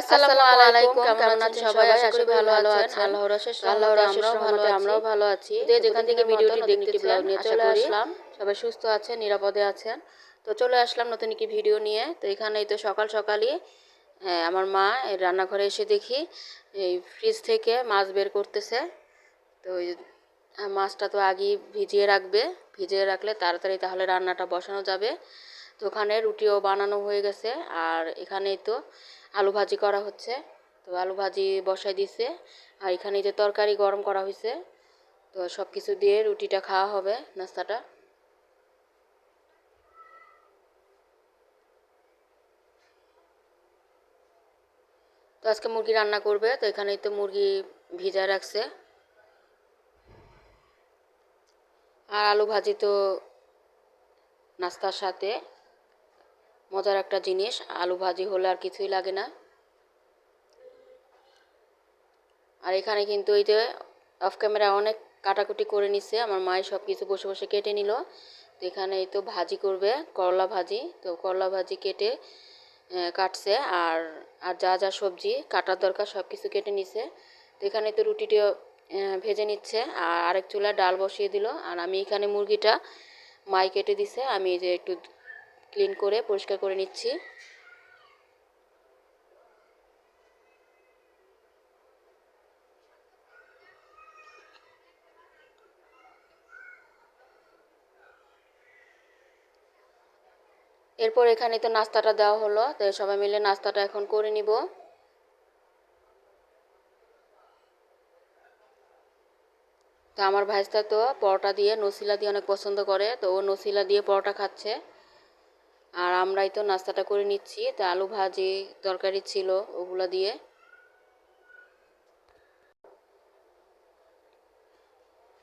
আসসালামু আলাইকুম কেমন আছেন সবাই? আশা করি ভালো ভালো আছেন। আল্লাহর অশেষ আল্লাহর অশেষ রহমতে আমরাও ভালো আছি। যে যেখান থেকে ভিডিওটি দেখতে ব্লগ নিয়ে চলে আসলাম। সবাই সুস্থ আছেন নিরাপদে আছেন। তো চলে আসলাম নতুন একটি ভিডিও নিয়ে। তো এখানে এই তো সকাল সকালই হ্যাঁ, আমার মা রান্নাঘরে এসে দেখি এই ফ্রিজ থেকে মাছ বের করতেছে। তো মাছটা তো আগেই ভিজিয়ে রাখবে। ভিজিয়ে রাখলে তাড়াতাড়ি তাহলে রান্নাটা বসানো যাবে। তো ওখানে রুটিও বানানো হয়ে গেছে। আর এখানেই তো আলু ভাজি করা হচ্ছে। তো আলু ভাজি বসাই দিছে। আর এখানে যে তরকারি গরম করা হয়েছে তো সব কিছু দিয়ে রুটিটা খাওয়া হবে নাস্তাটা। তো আজকে মুরগি রান্না করবে, তো এখানেই তো মুরগি ভিজা রাখছে। আর আলু ভাজি তো নাস্তার সাথে। মজার একটা জিনিস, আলু ভাজি হলে আর কিছুই লাগে না। আর এখানে কিন্তু এই যে অফ ক্যামেরা অনেক কাটাকুটি করে নিছে, আমার মায়ের সব কিছু বসে বসে কেটে নিল। তো এখানে এই তো ভাজি করবে, করলা ভাজি। তো করলা ভাজি কেটে কাটছে আর আর যা যা সবজি কাটার দরকার সব কিছু কেটে নিছে। তো এখানে তো রুটিটিও ভেজে নিচ্ছে আর আরেক চুলায় ডাল বসিয়ে দিল। আর আমি এখানে মুরগিটা মাই কেটে দিছে, আমি যে একটু ক্লিন করে পরিষ্কার করে নিচ্ছি। এরপর এখানে তো নাস্তাটা দেওয়া হলো, তো সবাই মিলে নাস্তাটা এখন করে নিব। তো আমার ভাইস্তা তো পরোটা দিয়ে নসিলা দিয়ে অনেক পছন্দ করে, তো ও নসিলা দিয়ে পরোটা খাচ্ছে। আর আমরাই তো নাস্তাটা করে নিচ্ছি। তা আলু ভাজি তরকারি ছিল ওগুলো দিয়ে।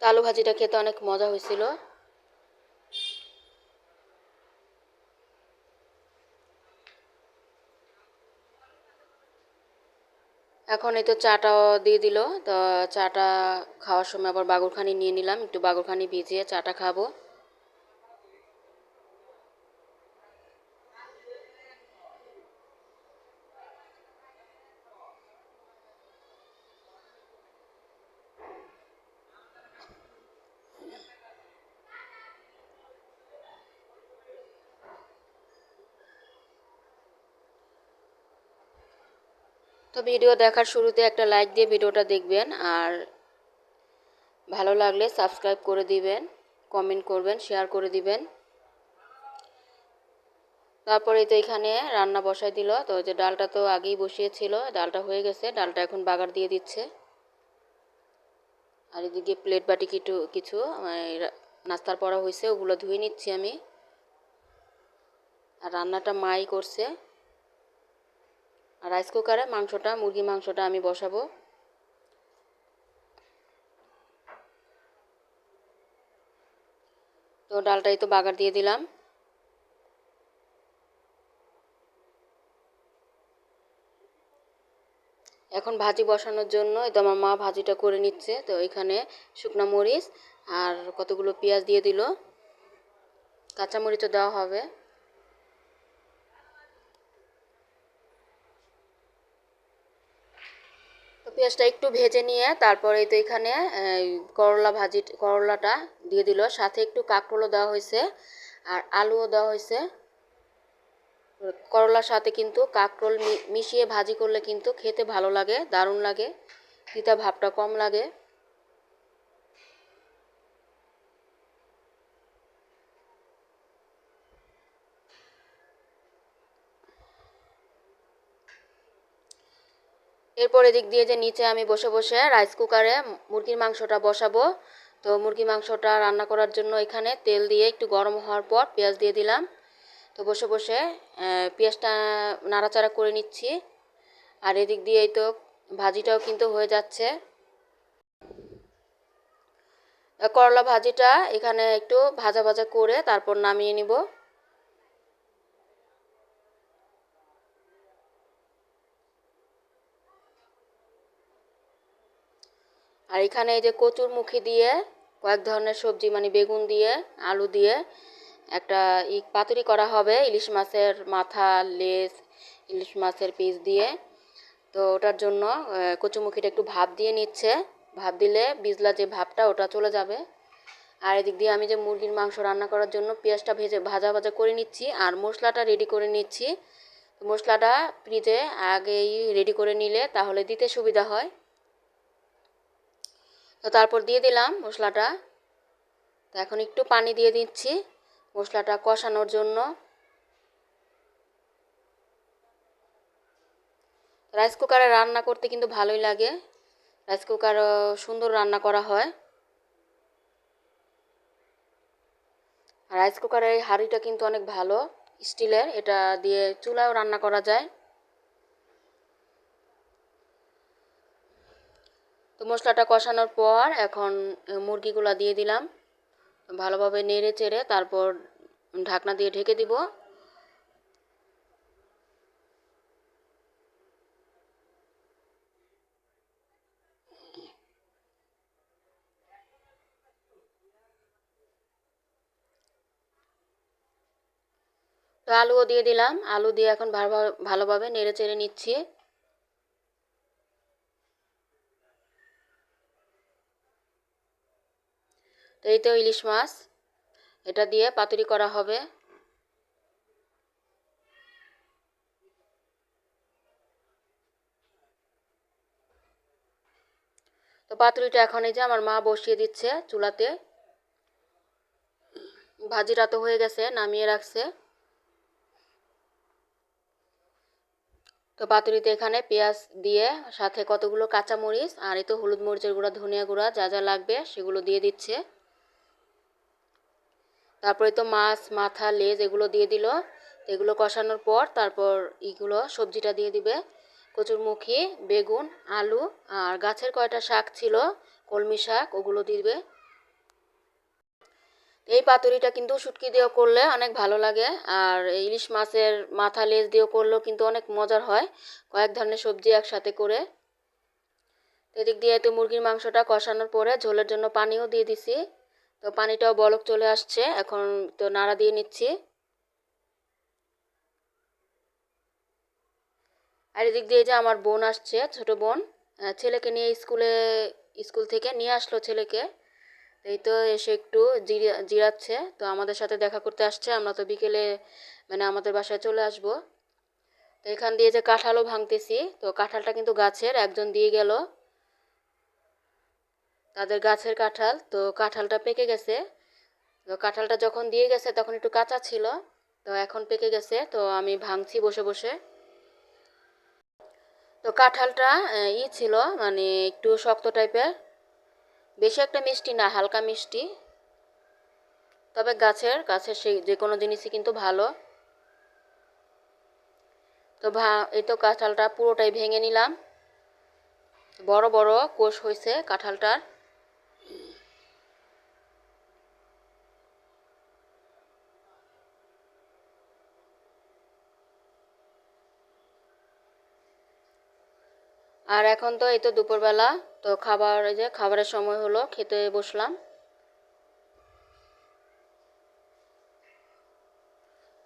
আলু ভাজিটা খেতে অনেক মজা হয়েছিল। এখন এই তো চাটাও দিয়ে দিল। তো চাটা খাওয়ার সময় আবার বাগুরখানি নিয়ে নিলাম। একটু বাগুরখানি ভিজিয়ে চাটা খাব। তো ভিডিও দেখার শুরুতে একটা লাইক দিয়ে ভিডিওটা দেখবেন, আর ভালো লাগলে সাবস্ক্রাইব করে দিবেন কমেন্ট করবেন শেয়ার করে দিবেন। তারপরে তো এখানে রান্না বসাই দিল, তো যে ডালটা তো আগেই বসিয়েছিল, ডালটা হয়ে গেছে, ডালটা এখন বাগার দিয়ে দিচ্ছে। আর এদিকে প্লেট বাটি কিছু কিছু নাস্তার পরা হয়েছে ওগুলো ধুয়ে নিচ্ছি আমি। আর রান্নাটা মাই করছে। রাইস কুকারে মাংসটা মুরগি মাংসটা আমি বসাবো। তো ডালটাই তো বাগার দিয়ে দিলাম। এখন ভাজি বসানোর জন্য, এই তো আমার মা ভাজিটা করে নিচ্ছে, তো এখানে শুকনো মরিচ আর কতগুলো পেঁয়াজ দিয়ে দিল। কাঁচা মরিচও দেওয়া হবে। পেঁয়াজটা একটু ভেজে নিয়ে তারপরে তো এখানে করলা ভাজি, করলাটা দিয়ে দিল। সাথে একটু কাঁকরোলও দেওয়া হয়েছে আর আলুও দেওয়া হয়েছে। করলার সাথে কিন্তু কাঁকরোল মিশিয়ে ভাজি করলে কিন্তু খেতে ভালো লাগে, দারুণ লাগে, তিতা ভাবটা কম লাগে। এরপর এদিক দিয়ে যে নিচে আমি বসে বসে রাইস কুকারে মুরগির মাংসটা বসাবো। তো মুরগি মাংসটা রান্না করার জন্য এখানে তেল দিয়ে একটু গরম হওয়ার পর পেঁয়াজ দিয়ে দিলাম। তো বসে বসে পেঁয়াজটা নাড়াচাড়া করে নিচ্ছি। আর এদিক দিয়েই তো ভাজিটাও কিন্তু হয়ে যাচ্ছে। করলা ভাজিটা এখানে একটু ভাজা ভাজা করে তারপর নামিয়ে নিব। আর এখানে এই যে কচুর মুখি দিয়ে কয়েক ধরনের সবজি মানে বেগুন দিয়ে, আলু দিয়ে একটা ই পাতুরি করা হবে, ইলিশ মাছের মাথা, লেজ, ইলিশ মাছের পিস দিয়ে। তো ওটার জন্য কচুমুখিটা একটু ভাপ দিয়ে নিচ্ছে। ভাপ দিলে বিজলা যে ভাপটা, ওটা চলে যাবে। আর এদিক দিয়ে আমি যে মুরগির মাংস রান্না করার জন্য পেঁয়াজটা ভেজে, ভাজা ভাজা করে নিচ্ছি আর মশলাটা রেডি করে নিচ্ছি। মশলাটা ফ্রিজে আগেই রেডি করে নিলে তাহলে দিতে সুবিধা হয়। তো তারপর দিয়ে দিলাম মশলাটা। তো এখন একটু পানি দিয়ে দিচ্ছি মশলাটা কষানোর জন্য। রাইস কুকারে রান্না করতে কিন্তু ভালোই লাগে। রাইস কুকার সুন্দর রান্না করা হয়। রাইস কুকারের এই হাঁড়িটা কিন্তু অনেক ভালো, স্টিলের, এটা দিয়ে চুলাও রান্না করা যায়। তো মশলাটা কষানোর পর এখন মুরগিগুলা দিয়ে দিলাম। ভালোভাবে নেড়ে চেড়ে তারপর ঢাকনা দিয়ে ঢেকে দিব। তো আলুও দিয়ে দিলাম। আলু দিয়ে এখন ভালো, ভালোভাবে নেড়ে চেড়ে নিচ্ছি। তো এই তো ইলিশ মাছ। এটা দিয়ে পাতুরি করা হবে। তো পাতুরিটা এখন এই যে আমার মা বসিয়ে দিচ্ছে চুলাতে। ভাজিটা তো হয়ে গেছে, নামিয়ে রাখছে। তো পাতুরিতে এখানে পেঁয়াজ দিয়ে, সাথে কতগুলো কাঁচামরিচ, আর এই তো হলুদ মরিচের গুঁড়া, ধনিয়া গুঁড়া যা যা লাগবে সেগুলো দিয়ে দিচ্ছে। তারপরে তো মাছ, মাথা, লেজ এগুলো দিয়ে দিল। এগুলো কষানোর পর তারপর এগুলো সবজিটা দিয়ে দিবে। কচুরমুখী, বেগুন, আলু আর গাছের কয়টা শাক ছিল, কলমি শাক, ওগুলো দিবে। এই পাতুরিটা কিন্তু শুটকি দিয়েও করলে অনেক ভালো লাগে। আর ইলিশ মাছের মাথা, লেজ দিয়েও করলেও কিন্তু অনেক মজার হয় কয়েক ধরনের সবজি একসাথে করে। এদিক দিয়ে তো মুরগির মাংসটা কষানোর পরে ঝোলের জন্য পানিও দিয়ে দিছি। তো পানিটাও বলক চলে আসছে। এখন তো নাড়া দিয়ে নিচ্ছি। আর এদিক দিয়ে যে আমার বোন আসছে, ছোট বোন। ছেলেকে নিয়ে স্কুলে, স্কুল থেকে নিয়ে আসলো ছেলেকে। এই তো এসে একটু জিরা, জিরাচ্ছে। তো আমাদের সাথে দেখা করতে আসছে। আমরা তো বিকেলে মানে আমাদের বাসায় চলে আসব। তো এখান দিয়ে যে কাঁঠালও ভাঙতেছি। তো কাঁঠালটা কিন্তু গাছের, একজন দিয়ে গেল। তাদের গাছের কাঁঠাল, তো কাঁঠালটা পেকে গেছে। তো কাঁঠালটা যখন দিয়ে গেছে তখন একটু কাঁচা ছিল, তো এখন পেকে গেছে, তো আমি ভাঙছি বসে বসে। তো কাঁঠালটা ই ছিল মানে একটু শক্ত টাইপের, বেশি একটা মিষ্টি না, হালকা মিষ্টি। তবে গাছের গাছের সেই যে কোনো জিনিসই কিন্তু ভালো। তো ভা, এই তো কাঁঠালটা পুরোটাই ভেঙে নিলাম। বড় বড় কোষ হয়েছে কাঁঠালটার। আর এখন তো এই তো দুপুরবেলা, তো খাবার যে খাবারের সময় হলো, খেতে বসলাম।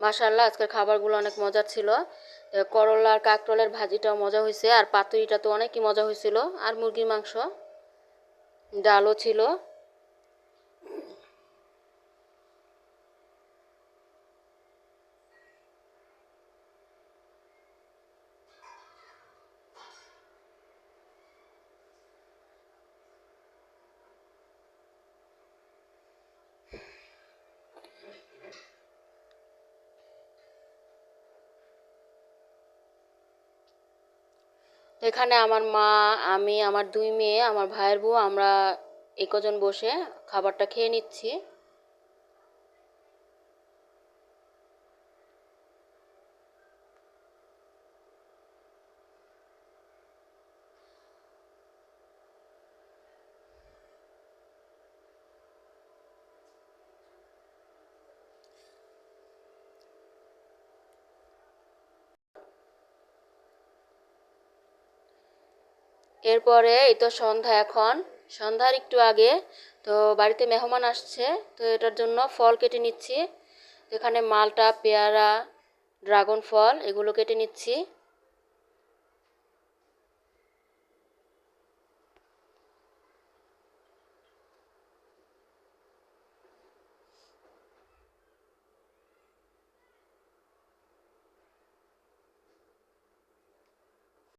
মাশাল্লাহ আজকের খাবারগুলো অনেক মজার ছিল। করলা আর কাকরলের ভাজিটাও মজা হয়েছে, আর পাতুরিটা তো অনেকই মজা হয়েছিল, আর মুরগির মাংস, ডালও ছিল। এখানে আমার মা, আমি, আমার দুই মেয়ে, আমার ভাইয়ের বউ, আমরা এই কজন বসে খাবারটা খেয়ে নিচ্ছি। এরপরে এই তো সন্ধ্যা এখন। সন্ধ্যার একটু আগে তো বাড়িতে মেহমান আসছে, তো এটার জন্য ফল কেটে নিচ্ছি। এখানে মালটা, পেয়ারা, ড্রাগন ফল এগুলো কেটে নিচ্ছি।